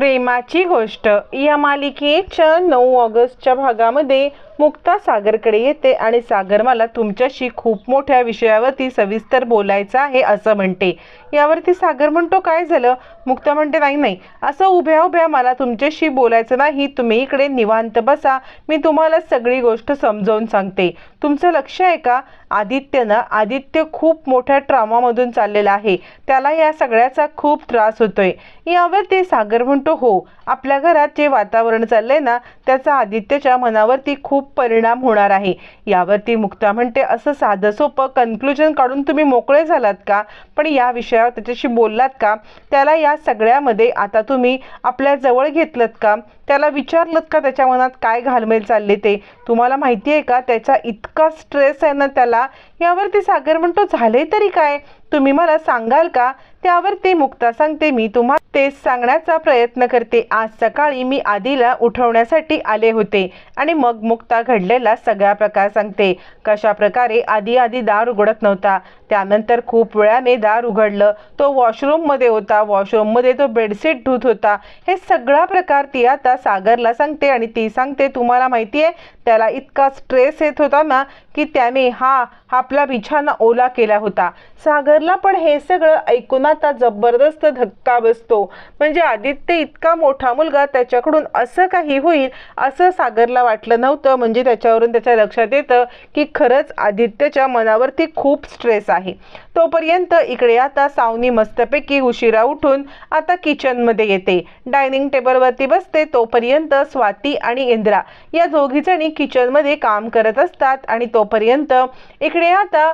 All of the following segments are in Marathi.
प्रेमाची गोष्ट. या मालिकेच्या नऊ ऑगस्टच्या भागामध्ये मुक्ता सागरकडे येते आणि सागर मला तुमच्याशी खूप मोठ्या विषयावरती सविस्तर बोलायचं आहे असं म्हणते. यावरती सागर म्हणतो काय झालं? मुक्ता म्हणते नाही नाही. असं उभ्या उभ्या मला तुमच्याशी बोलायचं नाही. तुम्ही इकडे निवांत बसा. मी तुम्हाला सगळी गोष्ट समजावून सांगते. तुमचं लक्ष आहे का? आदित्यनं आदित्य खूप मोठ्या ट्रॉमामधून चाललेला आहे. त्याला या सगळ्याचा खूप त्रास होतोय. यावर ते सागर म्हणतो हो आपल्या घरात जे वातावरण चाललंय ना त्याचा आदित्यच्या मनावरती खूप परिणाम होणार आहे. यावरती मुक्ता म्हणते असं साधं सोपं कन्क्लुजन काढून तुम्ही मोकळे झालात का? पण या विषयावर त्याच्याशी बोललात का? त्याला या सगळ्यामध्ये आता तुम्ही आपल्या जवळ घेतलत का? त्याला विचारलत का त्याच्या मनात काय घालमेल चालले ते? तुम्हाला माहिती आहे का? त्याचा इतका स्ट्रेस आहे ना त्याला. यावरती सागर म्हणतो झाले तरी काय? तुम्ही मला सांगाल का? त्यावर ते मुक्ता सांगते मी तुम्हाला तेच सांगण्याचा प्रयत्न करते. आज सकाळी मी आधीला उठवण्यासाठी आले होते आणि मग मुक्ता घडलेला सगळा प्रकार सांगते. कशा प्रकारे आधी आधी दार उघडत नव्हता. त्यानंतर खूप वेळाने दार उघडलं. तो वॉशरूममध्ये होता. वॉशरूममध्ये तो बेडशीट धुत होता. हे सगळा प्रकार ती आता सागरला सांगते आणि ती सांगते तुम्हाला माहिती आहे त्याला इतका स्ट्रेस येत होता ना की त्याने हा आपला बिछाना ओला केला होता. सागरला पण हे सगळं ऐकून आता जबरदस्त धक्का बसतो. म्हणजे आदित्य इतका मोठा मुलगा त्याच्याकडून असं काही होईल असं सागरला वाटलं नव्हतं. म्हणजे त्याच्यावरून त्याच्या लक्षात येतं की खरंच आदित्यच्या मनावरती खूप स्ट्रेस आहे. तोपर्यंत इकडे आता सावनी मस्तपैकी उशिरा उठून आता किचनमध्ये येते. डायनिंग टेबलवरती बसते. तोपर्यंत स्वाती आणि इंद्रा या दोघीजणी किचनमध्ये काम करत असतात आणि तोपर्यंत इकडे आता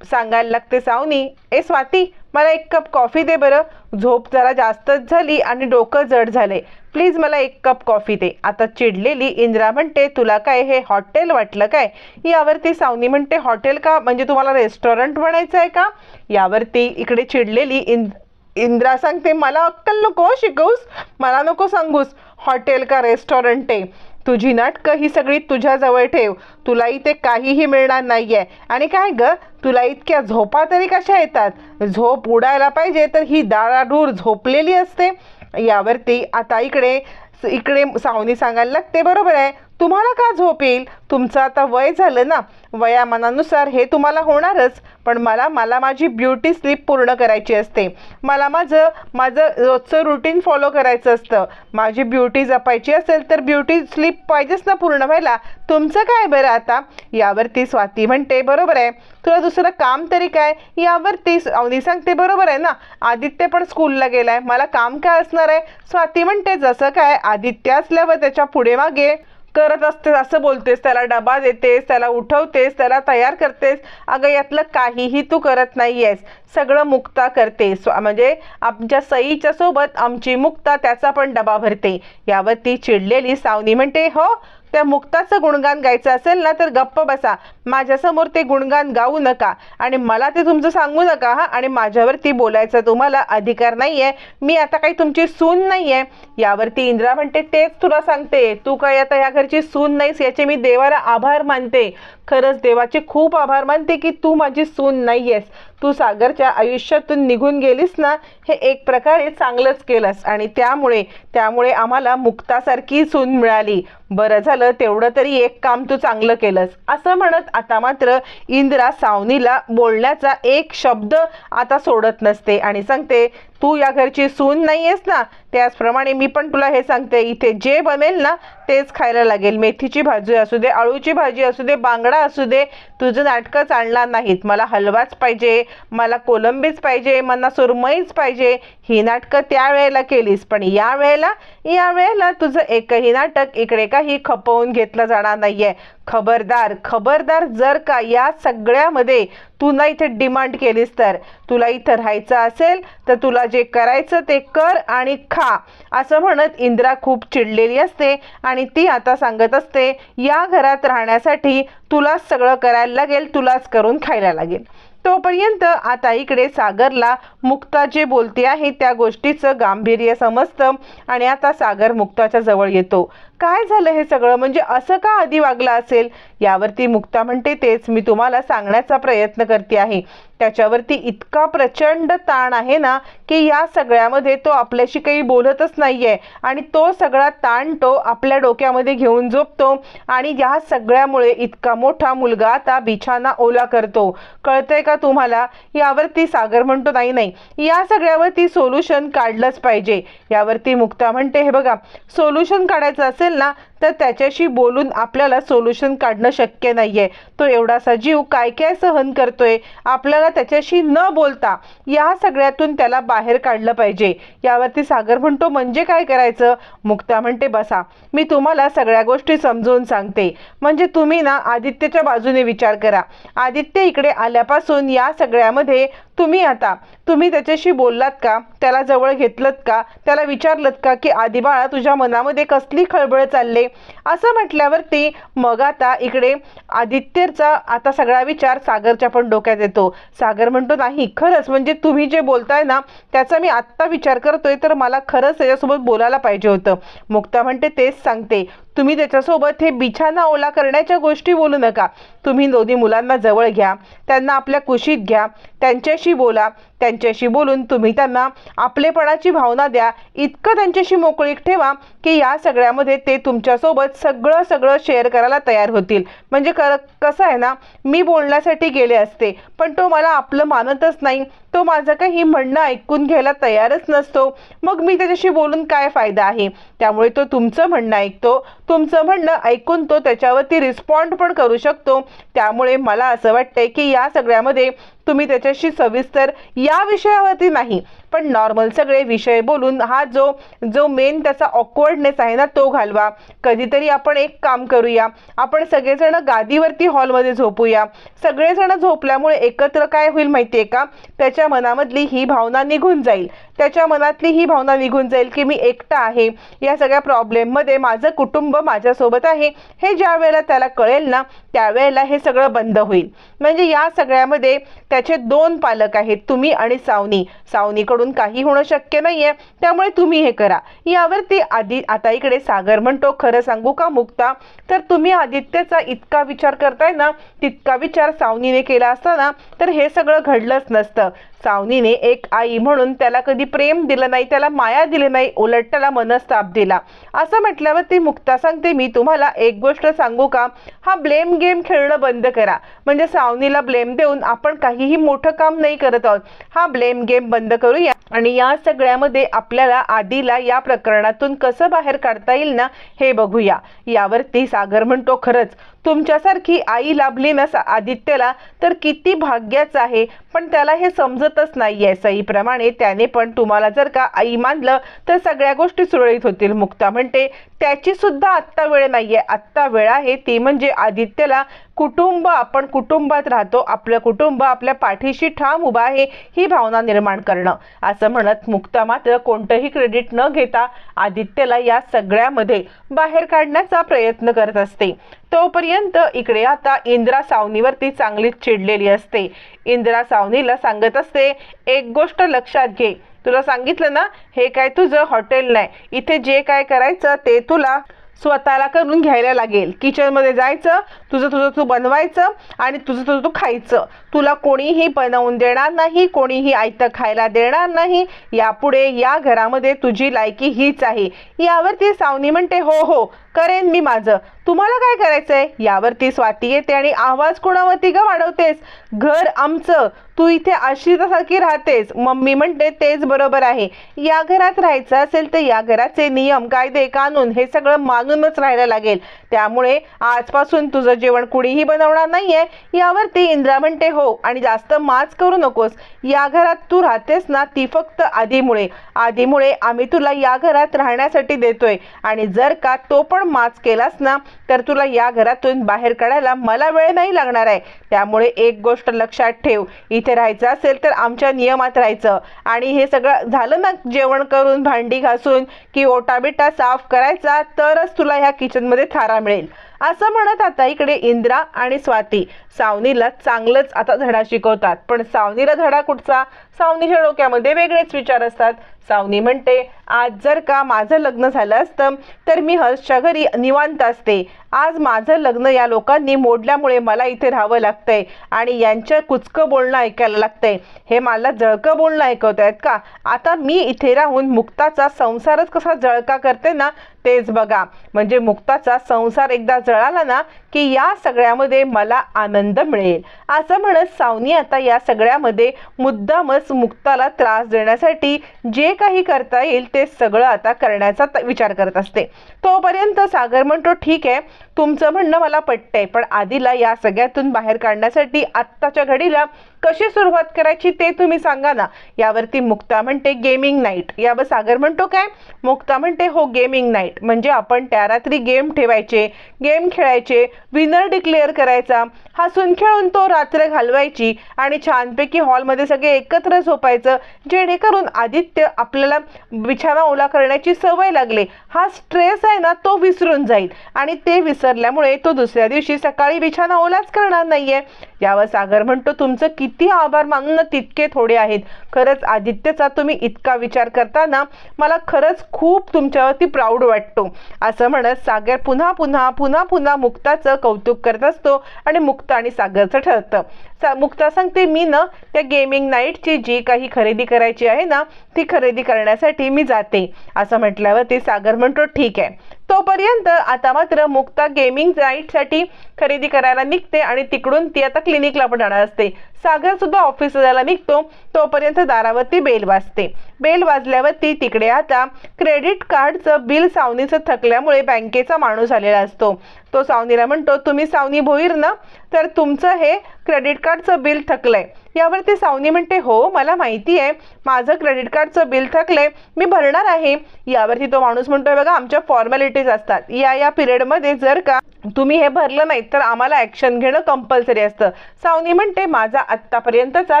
सांगायला लागते सावनी ए स्वाती मला एक कप कॉफी दे बरं. झोप जरा जास्तच झाली आणि डोकं जड झाले. प्लीज मला एक कप कॉफी दे. आता चिडलेली इंद्रा म्हणते तुला काय हे हॉटेल वाटलं काय? यावरती सावनी म्हणते हॉटेल का? म्हणजे तुम्हाला रेस्टॉरंट म्हणायचं आहे का? यावरती इकडे चिडलेली इंद इंद्रा सांगते मला अक्कल नको शिकवूस मला नको सांगूस. हॉटेल का रेस्टॉरंट आहे? तुझी नाटकं ही सगळी तुझ्याजवळ ठेव. तुला इथे काहीही मिळणार नाही आहे आणि काय ग? तुला इतक्या झोपा तरी कशा येतात? झोप उडायला पाहिजे तर ही दाराडूर झोपलेली असते. यावरती आता इकडे इकडे सावनी सांगायला लागते बरोबर आहे? तुम्हाला का झोप येईल? तुमचं आता वय झालं ना. वयामानानुसार हे तुम्हाला होणारच. पण मला मला माझी ब्युटी स्लीप पूर्ण करायची असते. मला माझं माझं रोजचं रुटीन फॉलो करायचं असतं. माझी ब्युटी जपायची असेल तर ब्युटी स्लीप पाहिजेच ना पूर्ण व्हायला. तुमचं काय बरं आता? यावरती स्वाती म्हणते बरोबर आहे. तुला दुसरं काम तरी काय? यावरती अवनी सांगते बरोबर आहे ना. आदित्य पण स्कूलला गेलाय. मला काम काय असणार आहे? स्वाती म्हणते जसं काय आदित्य असल्यावर त्याच्या पुढे मागे करत असतेस असं बोलतेस त्याला डबा देतेस त्याला उठवतेस त्याला तयार करतेस. अगं यातलं काहीही तू करत नाही आहेस सगळं मुक्ता करते. स्व- म्हणजे आमच्या सईच्या सोबत आमची मुक्ता त्याचा पण डबा भरते. यावर ती चिडलेली सावनी म्हणते हो त्या मुक्ताचं गुणगान गायचं असेल ना तर गप्प बसा. माझ्यासमोर ते गुणगान गाऊ नका. आणि मला ते तुमचं सांगू नका हा. आणि माझ्यावरती बोलायचा तुम्हाला अधिकार नाही आहे मी आता काही तुमची सून नाही आहे यावरती इंद्रा म्हणते तेच तुला सांगते. तू काय आता या घरची सून नाहीस याचे मी देवाला आभार मानते. खरंच देवाचे खूप आभार मानते की तू माझी सून नाही आहेस तू सागरच्या आयुष्यातून निघून गेलीस ना हे एक प्रकारे चांगलंच केलंस. आणि त्यामुळे त्यामुळे आम्हाला मुक्तासारखी सून मिळाली. बरं झालं तेवढं तरी एक काम तू चांगलं केलंस. असं म्हणत आता मात्र इंद्रा सावनीला बोलण्याचा एक शब्द आता सोडत नसते. आणि सांगते तू या घरची सून नाही आहेस ना? त्याचप्रमाणे मी पण तुला हे सांगते इथे जे बनेल ना तेच खायला लागेल. मेथीची भाजी असू दे आळूची भाजी असू दे बांगडा असू दे तुझं नाटकं चालणार नाहीत. मला हलवाच पाहिजे मला कोलंबीच पाहिजे मला सुरमईच पाहिजे. ही नाटकं त्या वेळेला केलीस पण या वेळेला या वेळेला तुझं एकही नाटक इकडे काही खपवून घेतलं जाणार नाहीये. खबरदार खबरदार जर का या सगळ्यामध्ये तू ना इथे डिमांड केलीस तर तुला इथं राहायचं असेल तर तुला जे करायचं ते कर आणि खा. असं म्हणत इंद्रा खूप चिडलेली असते आणि ती आता सांगत असते या घरात राहण्यासाठी तुलाच सगळं करायला लागेल तुलाच करून खायला लागेल. तोपर्यंत आता इकडे सागरला मुक्ता जे बोलते आहे त्या गोष्टीचं गांभीर्य समजतं आणि आता सागर मुक्ताच्या जवळ येतो. काय झालं हे सगळं? म्हणजे असं का आधी वागलं असेल? यावरती मुक्ता म्हणते तेच मी तुम्हाला सांगण्याचा प्रयत्न करते आहे. त्याच्यावरती इतका प्रचंड ताण आहे ना की या सगळ्यामध्ये तो आपल्याशी काही बोलतच नाही आहे आणि तो सगळा ताण तो आपल्या डोक्यामध्ये घेऊन झोपतो आणि या सगळ्यामुळे इतका मोठा मुलगा आता बिछाना ओला करतो. कळतंय का तुम्हाला? यावरती सागर म्हणतो नाही नाही. या सगळ्यावरती सोल्युशन काढलंच पाहिजे. यावरती मुक्ता म्हणते हे बघा सोल्युशन काढायचं असेल ना तर त्याच्याशी बोलून आपल्याला सोल्युशन काढणं शक्य नाही आहे तो एवढासा जीव काय काय सहन करतोय आपल्याला त्याच्याशी न बोलता या सगळ्यातून त्याला बाहेर काढलं पाहिजे. यावरती सागर म्हणतो म्हणजे काय करायचं? मुक्ता म्हणते बसा मी तुम्हाला सगळ्या गोष्टी समजवून सांगते. म्हणजे तुम्ही ना आदित्यच्या बाजूने विचार करा. आदित्य इकडे आल्यापासून या सगळ्यामध्ये तुम्ही आता तुम्ही त्याच्याशी बोललात का? त्याला जवळ घेतलत का? त्याला विचारलत का की आधी बाळा तुझ्या मनामध्ये कसली खळबळ चालले? असं म्हटल्यावरती मग आता इकडे आदित्यचा आता सगळा विचार सागरच्या पण डोक्यात येतो. सागर म्हणतो नाही खरंच म्हणजे तुम्ही जे बोलताय ना त्याचा मी आत्ता विचार करतोय तर मला खरंच त्याच्यासोबत बोलायला पाहिजे होतं. मुक्ता म्हणते तेच सांगते. तुम्ही त्याच्यासोबत हे बिछाना ओला करण्याच्या गोष्टी बोलू नका. तुम्ही दोन्ही मुलांना जवळ घ्या. त्यांना आपल्या कुशीत घ्या. त्यांच्याशी बोला. त्यांच्याशी बोलून तुम्ही त्यांना आपलेपणाची भावना द्या. इतकं त्यांच्याशी मोकळीक ठेवा. की या सगळ्यामध्ये ते तुमच्यासोबत सगळं सगळं शेअर करायला तयार होतील. म्हणजे कर कसं आहे ना मी बोलण्यासाठी गेले असते पण तो मला आपलं मानतच नाही. तो माझं काही म्हणणं ऐकून घ्यायला तयारच नसतो. मग मी त्याच्याशी बोलून काय फायदा आहे? त्यामुळे तो तुमचं म्हणणं ऐकतो. तुमचं म्हणणं ऐकून तो त्याच्यावरती रिस्पॉन्ड पण करू शकतो. त्यामुळे मला असं वाटतंय की या सगळ्यामध्ये तुम्ही त्याच्याशी सविस्तर या विषयावरती नाही पण नॉर्मल सगळे विषय बोलून हा जो जो मेन त्याचा ऑकवर्डनेस आहे ना तो घालवा. कधीतरी आपण एक काम करूया. आपण सगळेजण गादीवरती हॉलमध्ये झोपूया. सगळेजण झोपल्यामुळे एकत्र काय होईल माहिती आहे का? त्याच्या मनामधली ही भावना निघून जाईल. त्याच्या मनातली ही भावना निघून जाईल की मी एकटा आहे. या सगळ्या प्रॉब्लेममध्ये माझं कुटुंब माझ्यासोबत आहे. हे ज्या वेळेला त्याला कळेल ना त्यावेळेला हे सगळं बंद होईल. म्हणजे या सगळ्यामध्ये त्याचे दोन पालक आहेत तुम्ही आणि सावनी. सावनीकडून काही होणं शक्य नाही आहे त्यामुळे तुम्ही हे करा. यावरती आधी आता इकडे सागर म्हणतो खरं सांगू का मुक्ता? तर तुम्ही आदित्यचा इतका विचार करताय ना तितका विचार सावनीने केला असता ना तर हे सगळं घडलंच नसतं. सावनीने एक आई म्हणून त्याला कधी प्रेम दिलं नाही त्याला माया दिली नाही उलट त्याला मनस्ताप दिला. असं म्हटल्यावर ती मुक्ता सांगते मी तुम्हाला एक गोष्ट सांगू का? हा ब्लेम गेम खेळणं बंद करा. म्हणजे सावनीला ब्लेम देऊन आपण काहीही मोठं काम नाही करत आहोत. हा ब्लेम गेम बंद करूया. आणि या सगळ्यामध्ये आपल्याला आधीला या प्रकरणातून कसं बाहेर काढता येईल ना हे बघूया. यावरती सागर म्हणतो खरंच तुमच्यासारखी आई लाभली ना आदित्यला तर किती भाग्याच आहे. पण त्याला हे समज समजतच नाहीये. सईप्रमाणे त्याने पण तुम्हाला जर का आई मानलं तर सगळ्या गोष्टी सुरळीत होतील. मुक्ता म्हणते त्याची सुद्धा आत्ता वेळ नाही आहे आत्ता वेळ आहे. ती म्हणजे आदित्यला कुटुंब आपण कुटुंबात राहतो. आपलं कुटुंब आपल्या पाठीशी ठाम उभा आहे ही भावना निर्माण करणं. असं म्हणत मुक्ता मात्र कोणतंही क्रेडिट न घेता आदित्यला या सगळ्यामध्ये बाहेर काढण्याचा प्रयत्न करत असते. तोपर्यंत इकडे आता इंदिरा सावनीवरती चांगलीच चिडलेली असते. इंदिरा सावनीला सांगत असते एक गोष्ट लक्षात घे. तुला सांगितलं ना हे काय तुझं हॉटेल नाही. इथे जे काय करायचं ते तुला स्वतःला करून घ्यायला लागेल. किचनमध्ये जायचं तुझं तुझं तू बनवायचं आणि तुझं तुझं तू खायचं. तुला कोणीही बनवून देणार नाही कोणीही आयतं खायला देणार नाही. यापुढे या घरामध्ये तुझी लायकी हीच आहे. यावरती सावनी म्हणते हो हो करेन मी माझं. तुम्हाला काय करायचंय? यावरती स्वाती येते आणि आवाज कोणावरती ग वाढवतेस? घर आमचं. तू इथे आश्रितासारखी राहतेस. मम्मी म्हणते तेच बरोबर आहे. या घरात राहायचं असेल तर या घराचे नियम कायदे कानून हे सगळं मानूनच राहायला लागेल. त्यामुळे आजपासून तुझं जेवण कुणीही बनवणार नाहीये. यावरती इंद्रा म्हणते हो आणि जास्त माच करू नकोस. या घरात तू राहतेस ना ती फक्त आधीमुळे. आधीमुळे आम्ही तुला या घरात राहण्यासाठी देतोय. आणि जर का तो पण माच केलास ना तर तुला या घरातून बाहेर काढायला मला वेळ नाही लागणार आहे. त्यामुळे एक गोष्ट लक्षात ठेव. इथे राहायचं असेल तर आमच्या नियमात राहायचं. आणि हे सगळं झालं ना जेवण करून भांडी घासून की ओटा बिटा साफ करायचा तरच तुला ह्या किचनमध्ये थारा मिळेल. असं म्हणत आता इकडे इंद्रा आणि स्वाती. सावनीला चांगलंच आता धडा शिकवतात. पण सावनीला धडा कुठचा? सावनीच्या डोक्यामध्ये वेगळेच विचार असतात. सावनी म्हणते आज जर का माझं लग्न झालं असतं तर मी हर्षच्या घरी निवांत असते. आज माझं लग्न या लोकांनी मोडल्यामुळे मला इथे राहावं लागतंय आणि यांच्या कुचकं बोलणं ऐकायला लागतंय. हे मला जळकं बोलणं ऐकवत आहेत का? आता मी इथे राहून मुक्ताचा संसारच कसा जळका करते ना तेच बघा. म्हणजे मुक्ताचा संसार एकदा जळाला ना की या सगळ्यामध्ये मला आनंद मिळेल. असं म्हणत सावनी आता या सगळ्यामध्ये मुद्दामच मुक्ताला त्रास देण्यासाठी जे काही करता येईल ते सगळं आता करण्याचा त- विचार करत असते. तोपर्यंत सागर म्हणतो ठीक आहे तुमचं म्हणणं मला पटतंय पण आधीला या सगळ्यातून बाहेर काढण्यासाठी आत्ताच्या घडीला कशी सुरुवात करायची ते तुम्ही सांगा ना. यावरती मुक्ता म्हणते गेमिंग नाईट यावर सागर म्हणतो काय? मुक्ता म्हणते हो गेमिंग नाईट म्हणजे आपण त्या रात्री गेम ठेवायचे गेम खेळायचे विनर डिक्लेअर करायचा हसून खेळून तो रात्र घालवायची आणि छानपैकी हॉलमध्ये सगळे एकत्र झोपायचं जेणेकरून आदित्य आपल्याला बिछाना ओला करण्याची सवय लागले. हा स्ट्रेस आहे ना तो विसरून जाईल. आणि ते विसरल्यामुळे तो दुसऱ्या दिवशी सकाळी बिछाना ओलाच करणार नाहीये. यावर सागर म्हणतो तुमचं किती आभार मानणं तितके थोडे आहेत. खरंच आदित्यचा तुम्ही इतका विचार करताना मला खरंच खूप तुमच्यावरती प्राऊड वाटतो. असं म्हणत सागर पुन्हा पुन्हा पुन्हा पुन्हा मुक्ताचं कौतुक करत असतो आणि मुक्ता आणि सागरचं ठरतं. सा मुक्ता सांगते मी ना त्या गेमिंग नाईटची जी काही खरेदी करायची आहे ना ती खरेदी करण्यासाठी मी जाते. असं म्हटल्यावर ते सागर म्हणतो ठीक आहे. तोपर्यंत आता मात्र मुक्ता गेमिंग नाईटसाठी खरेदी करायला निघते आणि तिकडून ती आता क्लिनिकला पण जाणार असते. सागर सुद्धा ऑफिस जायला निघतो तोपर्यंत दारावरती बेल वाजते. बेल वाजल्यावरती तिकडे आता क्रेडिट कार्डचं बिल सावनीचं थकल्यामुळे बँकेचा माणूस आलेला असतो. तो सावनीला म्हणतो तुम्ही सावनी भोईर ना? तर तुमचं हे क्रेडिट कार्डचं बिल थकलंय. यावरती सावनी म्हणते हो मला माहिती आहे. माझं क्रेडिट कार्डचं बिल थकलंय. मी भरणार आहे. यावरती तो माणूस म्हणतोय बघा आमच्या फॉर्मॅलिटीज असतात. या या पिरियडमध्ये जर का तुम्ही हे भरलं नाही तर आम्हाला ॲक्शन घेणं कंपल्सरी असतं. सावनी म्हणते माझा आत्तापर्यंतचा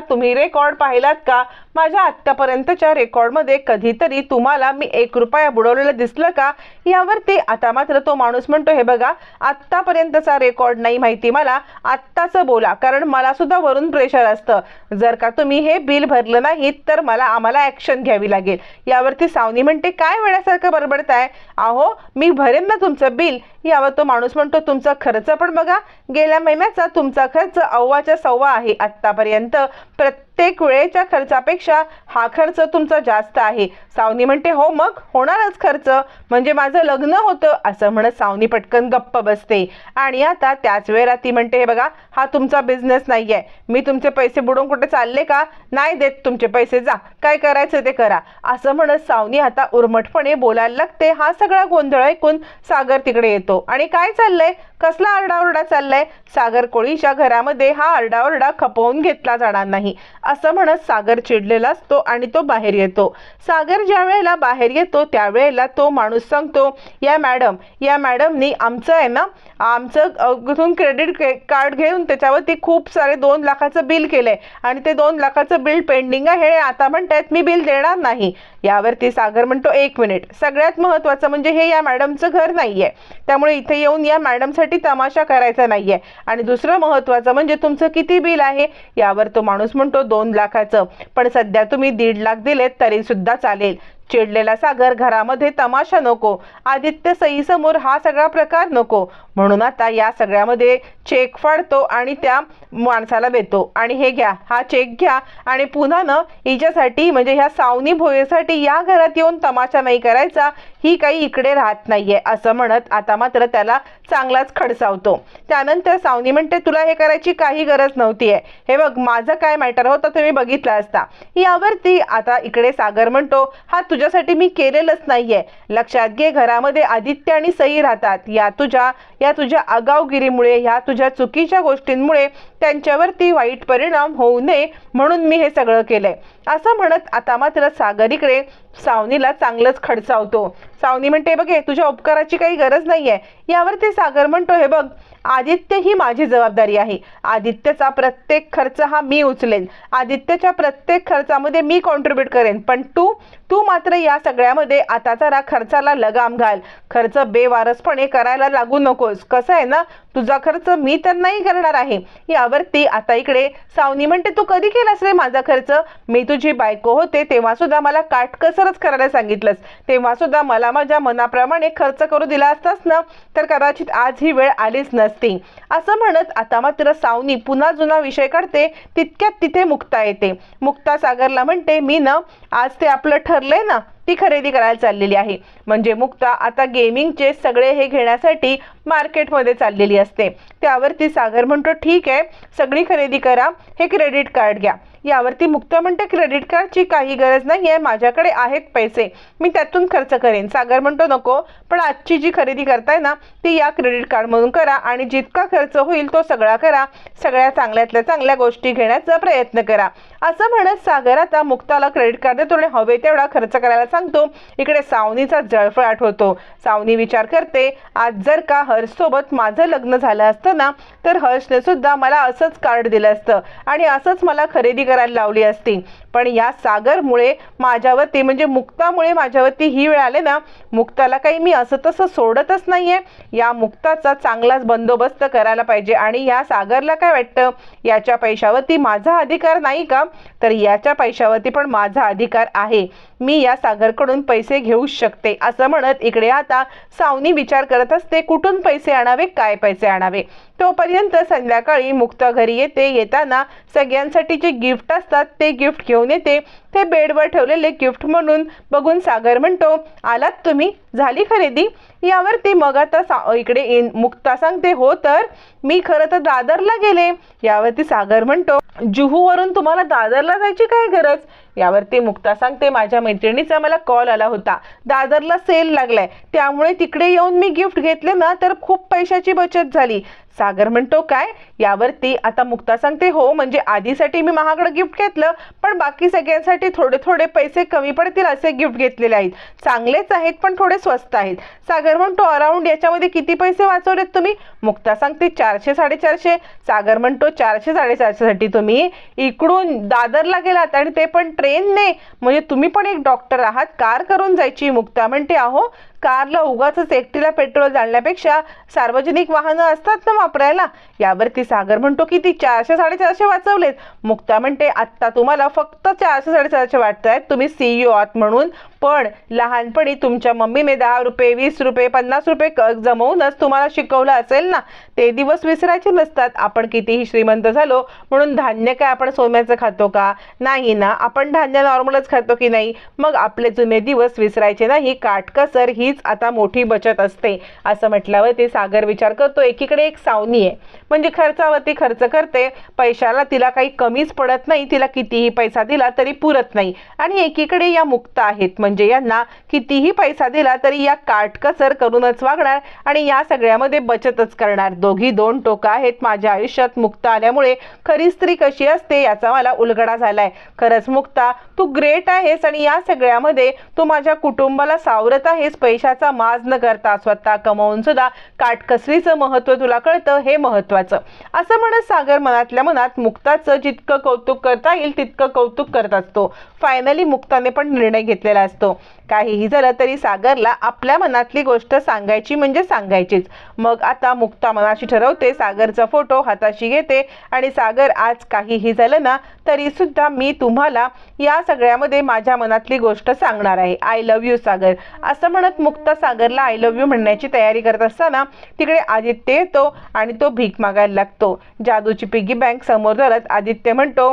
तुम्ही रेकॉर्ड पाहिलात का? माझ्या आत्तापर्यंतच्या रेकॉर्डमध्ये कधीतरी तुम्हाला मी एक रुपया बुडवलेलं दिसलं का? यावरती आता मात्र तो माणूस म्हणतो हे बघा आत्तापर्यंतचा रेकॉर्ड नाही माहिती मला आत्ताचं बोला कारण मला सुद्धा वरून प्रेशर असतं. जर का तुम्ही हे बिल भरलं नाही तर मला आम्हाला ॲक्शन घ्यावी लागेल. यावरती सावनी म्हणते काय वेळासारखं बडबडताय? अहो मी भरेन ना तुमचं बिल यावर तो माणूस म्हणतो तुमचा खर्च पण बघा गेल्या महिन्याचा तुमचा खर्च अव्वाच्या सव्वा आहे. आत्तापर्यंत प्रत्येक वेळेच्या खर्चापेक्षा हा खर्च तुमचा जास्त आहे. सावनी म्हणते हो मग होणारच खर्च. म्हणजे माझं लग्न होतं असं म्हणत सावनी पटकन गप्प बसते. आणि आता त्याच वेळेला ती म्हणते हे बघा हा तुमचा बिझनेस नाही आहे मी तुमचे पैसे बुडून कुठे चालले का? नाही देत तुमचे पैसे. जा काय करायचं ते करा. असं म्हणत सावनी आता उर्मटपणे बोलायला लागते. हा सगळा गोंधळ ऐकून सागर तिकडे येतो. आणि काय चाललंय? कसला आरडाओरडा चाललाय? सागर कोळीच्या घरामध्ये हा आरडाओरडा खपवून घेतला जाणार नाही. असं म्हणत सागर चिडलेला असतो आणि तो बाहेर येतो. सागर ज्या वेळेला बाहेर येतो त्यावेळेला तो माणूस सांगतो या मॅडम या मॅडमनी आमचं आहे ना आमचं अगोदरून क्रेडिट कार्ड घेऊन त्याच्यावरती खूप सारे दोन लाखाचं बिल केलंय. आणि ते दोन लाखाचं बिल पेंडिंग आहे हे आता म्हणतायत मी बिल देणार नाही. यावरती सागर म्हणतो एक मिनिट सगळ्यात महत्त्वाचं म्हणजे हे या मॅडमचं घर नाही आहे त्यामुळे इथे येऊन या मॅडमसाठी तमाशा करायचा नाही आहे आणि दुसरं महत्त्वाचं म्हणजे तुमचं किती बिल आहे? यावर तो माणूस म्हणतो दोन लाखाचं. पण सध्या तुम्ही दीड लाख दिलेत तरी सुद्धा चालेल. चिडलेला सागर घरामध्ये तमाशा नको आदित्य सईसमोर हा सगळा प्रकार नको. म्हणून आता या सगळ्यामध्ये चेक फाडतो आणि त्या माणसाला देतो. आणि हे घ्या हा चेक घ्या आणि पुन्हा न हिच्यासाठी म्हणजे ह्या सावनी भोयेसाठी या घरात येऊन तमाशा नाही करायचा ही काही इकडे राहत नाहीये असं म्हणत आता मात्र त्याला चांगलाच खडसावतो. त्यानंतर सावनी म्हणते तुला हे करायची काही गरज नव्हती आहे हे बघ माझं काय मॅटर होतं ते मी बघितलं असता. यावरती आता इकडे सागर म्हणतो हा तुझ्यासाठी मी केलेलंच नाहीये. लक्षात घे घरामध्ये आदित्य आणि सई राहतात. या तुझ्या या तुझ्या आगावगिरीमुळे ह्या तुझ्या चुकीच्या गोष्टींमुळे त्यांच्यावरती वाईट परिणाम होऊ नये म्हणून मी हे सगळं केलंय. असं म्हणत आता मात्र सागरीकडे सावनीला चांगलंच खडसावतो. सावनी म्हणते बघ हे तुझ्या उपकाराची काही गरज नाहीये. यावरती सागर म्हणतो हे बघ आदित्य ही माझी जबाबदारी आहे. आदित्यचा प्रत्येक खर्च हा मी उचलेन. आदित्यच्या प्रत्येक खर्चामध्ये मी कॉन्ट्रीब्यूट करेन. पण तू तू मात्र या सगळ्यामध्ये आता जरा खर्चाला लगाम घाल. खर्च बेवारसपणे करायला लागू नकोस. कसं आहे ना तुझा खर्च मी तर नाही करणार आहे. यावर यावरती आता इकडे. सावनी म्हणते तू कधी केलास रे माझा खर्च? मी तुझी बायको होते तेव्हा सुद्धा मला काटकसरच करायला सांगितलंस. तेव्हा सुद्धा मला माझ्या मनाप्रमाणे खर्च करू दिला असतास ना तर कदाचित आज ही वेळ आलीच नसती. असं म्हणत आता मात्र सावनी पुन्हा जुना विषय काढते तितक्यात तिथे मुक्ता येते. मुक्ता सागरला म्हणते मी ना आज ते आपलं ठरलंय ना ती खरेदी करायला चाललेली आहे. म्हणजे मुक्ता आता गेमिंगचे सगळे हे घेण्यासाठी मार्केटमध्ये चाललेली असते. त्यावरती सागर म्हणतो ठीक आहे सगळी खरेदी करा हे क्रेडिट कार्ड घ्या. यावरती मुक्त म्हणते क्रेडिट कार्डची काही गरज नाही आहे माझ्याकडे आहेत पैसे. मी त्यातून खर्च करेन. सागर म्हणतो नको. पण आजची जी खरेदी करताय ना ती या क्रेडिट कार्डमधून करा आणि जितका खर्च होईल तो सगळा करा. सगळ्या चांगल्यातल्या चांगल्या गोष्टी घेण्याचा प्रयत्न करा. असं म्हणत सागर आता मुक्ताला क्रेडिट कार्ड देतो आणि हवे तेवढा खर्च करायला सांगतो. इकडे सावनीचा जळफळ आठवतो सावनी विचार करते आज जर का हर्षसोबत माझं लग्न झालं असतं ना तर हर्षने सुद्धा मला असंच कार्ड दिलं असतं आणि असंच मला खरेदी करायला लावली असती. पण या सागरमुळे माझ्यावरती म्हणजे मुक्तामुळे माझ्यावरती ही वेळ आले ना मुक्ताला काही मी असं तसं सोडतच नाही आहे या मुक्ताचा चांगलाच बंदोबस्त करायला पाहिजे. आणि या सागरला काय वाटतं? याच्या पैशावरती माझा अधिकार नाही का? तर याच्या पैशावरती पण माझा अधिकार आहे. मी या सागरकडून पैसे घेऊ शकते असं म्हणत इकडे आता सावनी विचार करत असते कुठून पैसे आणावे काय पैसे आणावे? तोपर्यंत संध्याकाळी मुक्त घरी येते येताना सगळ्यांसाठी जे गिफ्ट असतात ते गिफ्ट घेऊन येते. ते बेडवर ठेवलेले गिफ्ट म्हणून बघून सागर म्हणतो आलात तुम्ही? झाली खरेदी? यावर ती मग आता सा इकडे इन मुक्ता सांगते हो तर मी खरं तर दादरला गेले. यावरती सागर म्हणतो जुहूवरून तुम्हाला दादरला जायची काय गरज? यावरती मुक्ता सांगते माझ्या मैत्रिणीचा मला कॉल आला होता. दादरला सेल लागलाय. त्यामुळे तिकडे येऊन मी गिफ्ट घेतले ना तर खूप पैशाची बचत झाली. सागर म्हणतो काय? यावरती आता मुक्ता सांगते हो म्हणजे आधीसाठी मी महागडं गिफ्ट घेतलं पण बाकी सगळ्यांसाठी थोडे थोडे पैसे कमी पडतील असे गिफ्ट घेतलेले आहेत. चांगलेच आहेत पण थोडे स्वस्त आहेत. सागर म्हणतो अराऊंड याच्यामध्ये किती पैसे वाचवलेत तुम्ही? मुक्ता सांगते चारशे साडेचारशे. सागर म्हणतो चारशे साडेचारशेसाठी तुम्ही इकडून दादरला गेलात आणि ते पण ट्रेनने म्हणजे तुम्ही पण एक डॉक्टर आहात कार करून जायची. मुक्ता म्हणते अहो कारला उगाच एकटीला पेट्रोल जाळण्यापेक्षा सार्वजनिक वाहनं असतात ना वापरायला? यावरती सागर म्हणतो की ती चारशे साडेचारशे वाचवलेत. मुक्ता म्हणते आत्ता तुम्हाला फक्त चारशे साडेचारशे वाटत आहेत तुम्ही सीईओ आहात म्हणून पण लहानपणी तुमच्या मम्मीने दहा रुपये वीस रुपये पन्नास रुपये क जमवूनच तुम्हाला शिकवलं असेल ना? ते दिवस विसरायचे नसतात. आपण कितीही श्रीमंत झालो म्हणून धान्य काय आपण सोन्याचं खातो का? नाही ना. आपण धान्य नॉर्मलच खातो की नाही? मग आपले जुने दिवस विसरायचे नाही. काटकसर हीच आता मोठी बचत असते. असं म्हटल्यावर ते सागर विचार करतो एकीकडे एक सावनी आहे. म्हणजे खर्चावरती खर्च करते. पैशाला तिला काही कमीच पडत नाही. तिला कितीही पैसा दिला तरी पुरत नाही. आणि एकीकडे या मुक्त आहेत. म्हणजे म्हणजे यांना कितीही पैसा दिला तरी या काटकसर करूनच वागणार आणि या सगळ्यामध्ये बचतच करणार. दोघी दोन टोका आहेत माझ्या आयुष्यात. मुक्त आल्यामुळे खरी स्त्री कशी असते याचा मला उलगडा झालाय. खरंच मुक्ता तू ग्रेट आहेस आणि या सगळ्यामध्ये तू माझ्या कुटुंबाला सावरत आहेस. पैशाचा माज न करता स्वतः कमवून सुद्धा काटकसरीचं महत्त्व तुला कळतं हे महत्वाचं. असं म्हणत सागर मनातल्या मनात मुक्ताचं जितकं कौतुक करता येईल तितकं कौतुक करत असतो. फायनली मुक्ताने पण निर्णय घेतलेला असतो. काहीही झालं तरी सागरला आपल्या मनातली गोष्ट सांगायची म्हणजे सांगायचीच. मग आता मुक्ता मनाशी ठरवते सागरचा फोटो हाताशी घेते आणि सागर आज काहीही झालं ना तरी सुद्धा मी तुम्हाला या सगळ्यामध्ये माझ्या मनातली गोष्ट सांगणार आहे. I love you Sagar. असं म्हणत मुक्ता सागरला आय लव्ह यू म्हणण्याची तयारी करत असताना तिकडे आदित्य येतो आणि तो भीक मागायला लागतो. जादूची पिगी बँक समोर धरत आदित्य म्हणतो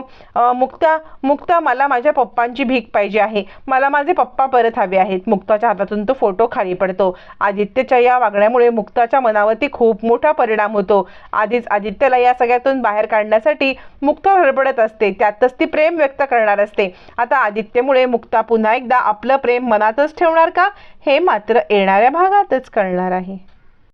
मुक्ता मुक्ता मला माझ्या पप्पांची भीक पाहिजे आहे. मला माझे पप्पा पप्पा परत हवे आहेत. मुक्ताच्या हातातून तो फोटो खाली पडतो. आदित्यच्या या वागण्यामुळे मुक्ताच्या मनावरती खूप मोठा परिणाम होतो. आधीच आदित्यला या सगळ्यातून बाहेर काढण्यासाठी मुक्ता हडबडत असते. त्यातच ती प्रेम व्यक्त करणार असते. आता आदित्यमुळे मुक्ता पुन्हा एकदा आपलं प्रेम मनातच ठेवणार का? हे मात्र येणाऱ्या भागातच कळणार आहे.